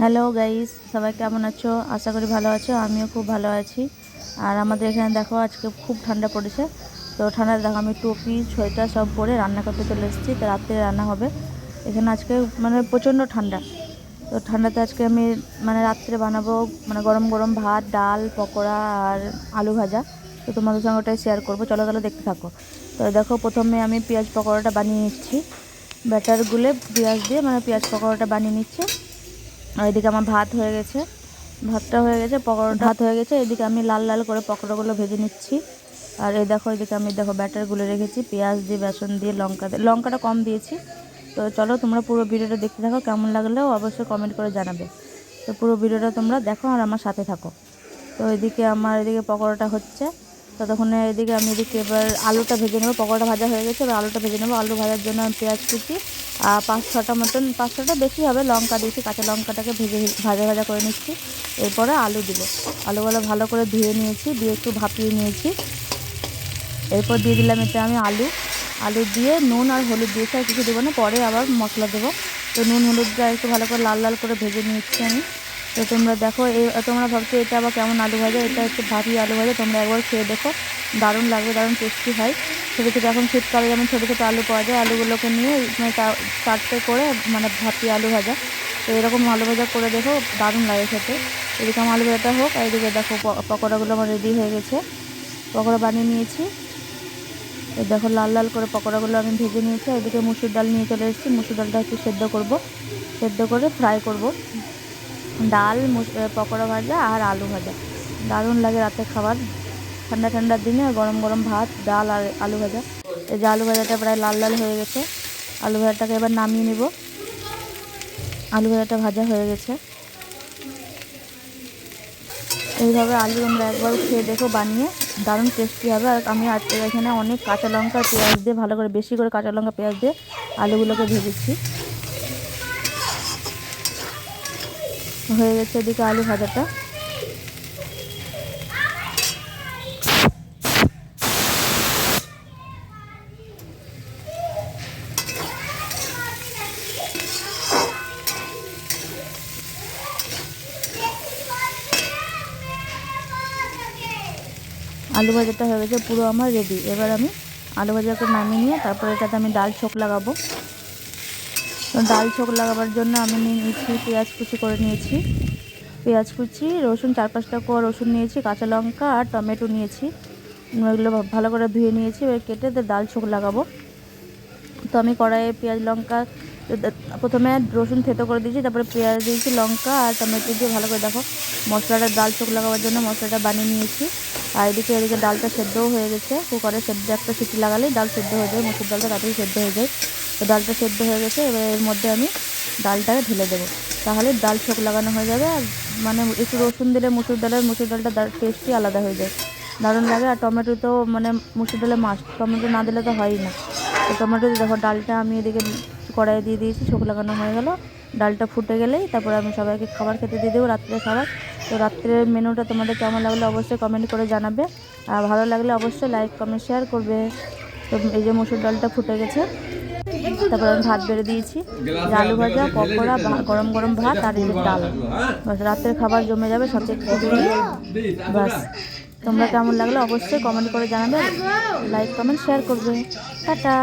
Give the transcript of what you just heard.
Hello guys, সবাই কেমন আছো? আশা করি ভালো আছো, আমিও খুব ভালো আছি। আর আমাদের এখানে দেখো, আজকে খুব ঠান্ডা পড়েছে। তো ঠান্ডায় দেখো, আমি টুপি, সোয়েটার সব পরে রান্না করতে চলে এসেছি। তো রাত্রে রান্না হবে। এখানে আজকে মানে প্রচণ্ড ঠান্ডা। তো ঠান্ডাতে আজকে আমি মানে রাত্রে বানাবো মানে গরম গরম ভাত, ডাল, পকোড়া আর আলু ভাজা। তো তোমাদের সঙ্গে ওটাই শেয়ার করব। চলো তাহলে দেখতে থাকো। তো দেখো, প্রথমে আমি পেঁয়াজ পকোড়াটা বানিয়ে নিচ্ছি। ব্যাটার গুলে পেঁয়াজ দিয়ে মানে পেঁয়াজ পকোড়াটা বানিয়ে নিচ্ছি। আর এদিকে আমার ভাত হয়ে গেছে। ভাতটা হয়ে গেছে পকোড়া ভাত হয়ে গেছে। এদিকে আমি লাল লাল করে পকোড়াগুলো ভেজে নিচ্ছি। আর এই দেখো, এদিকে আমি দেখো ব্যাটারগুলো রেখেছি, পেঁয়াজ দিয়ে, বেসন দিয়ে, লঙ্কা দিয়ে। লঙ্কাটা কম দিয়েছি। তো চলো, তোমরা পুরো ভিডিওটা দেখতে থাকো, কেমন লাগলেও অবশ্যই কমেন্ট করে জানাবে। তো পুরো ভিডিওটা তোমরা দেখো আর আমার সাথে থাকো। তো এদিকে আমার, এদিকে পকোড়াটা হচ্ছে। ততক্ষণে এদিকে আমি এদিকে এবার আলুটা ভেজে নেব পকোড়া ভাজা হয়ে গেছে, এবার আলুটা ভেজে নেব। আলু ভাজার জন্য আমি পেঁয়াজ কুচি আর পাঁচ ছটা মতন, পাঁচ ছটা বেশি হবে, লঙ্কা দিয়েছি, কাঁচা লঙ্কাটাকে ভেজে ভাজা ভাজা করে নিচ্ছি। এরপরে আলু দিব। আলুগুলো ভালো করে ধুয়ে নিয়েছি, দিয়ে একটু ভাপিয়ে নিয়েছি। এরপর দিয়ে দিলাম এতে আমি আলু। আলু দিয়ে নুন আর হলুদ দিয়েছি, আর কিছু দেবো না, পরে আবার মশলা দেবো। তো নুন হলুদটা একটু ভালো করে লাল লাল করে ভেজে নিচ্ছি আমি। তো তোমরা দেখো তোমরা ভাবছ এটা আবার কেমন আলু ভাজা? এটা হচ্ছে ভাবি আলু ভাজা। তোমরা একবার খেয়ে দেখো। দারুণ লাগবে, দারুণ টেস্টি হয়। ছোটো ছোটো এখন শীতকালে যেমন ছোটো ছোটো আলু পাওয়া যায়, আলুগুলোকে নিয়ে মানে চারটে করে মানে ভাপি আলু ভাজা। তো এরকম আলু ভাজা করে দেখো, দারুণ লাগে খেতে। এদিকে আমার আলু ভাজাটা হোক, আর এদিকে দেখো পকোড়াগুলো আমার রেডি হয়ে গেছে। পকোড়া বানিয়ে নিয়েছি। এই দেখো লাল লাল করে পকোড়াগুলো আমি ভেজে নিয়েছি। এদিকে মুসুর ডাল নিয়ে চলে এসেছি। মুসুর ডালটা একটু সেদ্ধ করব। সেদ্ধ করে ফ্রাই করব। ডাল পকোড়া ভাজা আর আলু ভাজা। দারুণ লাগে রাতে খাবার। ঠান্ডা ঠান্ডার দিনে গরম গরম ভাত, ডাল আর আলু ভাজা। এই যে আলু ভাজাটা প্রায় লাল লাল হয়ে গেছে। আলু ভাজাটাকে এবার নামিয়ে নিব। আলু ভাজাটা ভাজা হয়ে গেছে। এইভাবে আলু আমরা একবার খেয়ে দেখো বানিয়ে। দারুণ টেস্টি হবে। আর আমি আজকে এখানে অনেক কাঁচা লঙ্কা পেঁয়াজ দিয়ে ভালো করে, বেশি করে কাঁচা লঙ্কা, পেঁয়াজ দিয়ে আলুগুলোকে ভেজেছি। হয়ে গেছে এদিকে আলু ভাজাটা। আলু ভাজাটা হয়ে গেছে, পুরো আমার রেডি এবার আমি আলু ভাজাকে নামিয়ে নিয়ে তারপরে এটাতে আমি ডাল ছোক লাগাবো। ডাল ছোক লাগাবার জন্য আমি নিয়ে নিয়েছি পেঁয়াজ কুচি করে নিয়েছি। পেঁয়াজ কুচি, রসুন চার পাঁচটা কোয়া রসুন নিয়েছি, কাঁচা লঙ্কা আর টমেটো নিয়েছি। এগুলো ভালো করে ধুয়ে নিয়েছি, এবার কেটে ডাল ছোক লাগাবো। তো আমি কড়াইয়ে পেঁয়াজ, লঙ্কা প্রথমে রসুন থেতো করে দিয়েছি, তারপরে পেঁয়াজ দিয়েছি, লঙ্কা আর টমেটো দিয়ে ভালো করে দেখো, মশলাটা ডাল চোখ লাগাবার জন্য মশলাটা বানিয়ে নিয়েছি। আর এদিকে এদিকে ডালটা সেদ্ধও হয়ে গেছে, কুকারে সেদ্ধ একটা সিটি লাগালেই ডাল সেদ্ধ হয়ে যায়, মুসুর ডালটা তাড়াতাড়ি সেদ্ধ হয়ে যায়। তো ডালটা সেদ্ধ হয়ে গেছে, এবার এর মধ্যে আমি ডালটাকে ঢেলে দেবো। তাহলে ডাল চোখ লাগানো হয়ে যাবে, আর মানে একটু রসুন দিলে মুসুর ডালের, মুসুর ডালটা টেস্টই আলাদা হয়ে যায়। দারুণ লাগে, আর টমেটো তো মানে মুসুর ডালে মাস্ট টমেটো না দিলে তো হয়ই না। তো টমেটো দেখো, ডালটা আমি এদিকে কড়াইয়ে দিয়ে দিয়েছি চোখ লাগানো হয়ে গেল। ডালটা ফুটে গেলেই তারপরে আমি সবাইকে খাবার খেতে দিয়ে দেবো রাত্রে খাবার। তো রাত্রের মেনুটা তোমাদের কেমন লাগল অবশ্যই কমেন্ট করে জানাবে। আর ভালো লাগলে অবশ্যই লাইক কমেন্ট শেয়ার করবে। তো এই যে মুসুর ডালটা ফুটে গেছে তারপরে আমি ভাত বেড়ে দিয়েছি। আলু ভাজা, পকোড়া গরম গরম ভাত আর ডাল। বাস, রাতের খাবার জমে যাবে সবচেয়ে বাস, তোমরা কেমন লাগল অবশ্যই কমেন্ট করে জানাবে। লাইক, কমেন্ট, শেয়ার করবে। টাটা।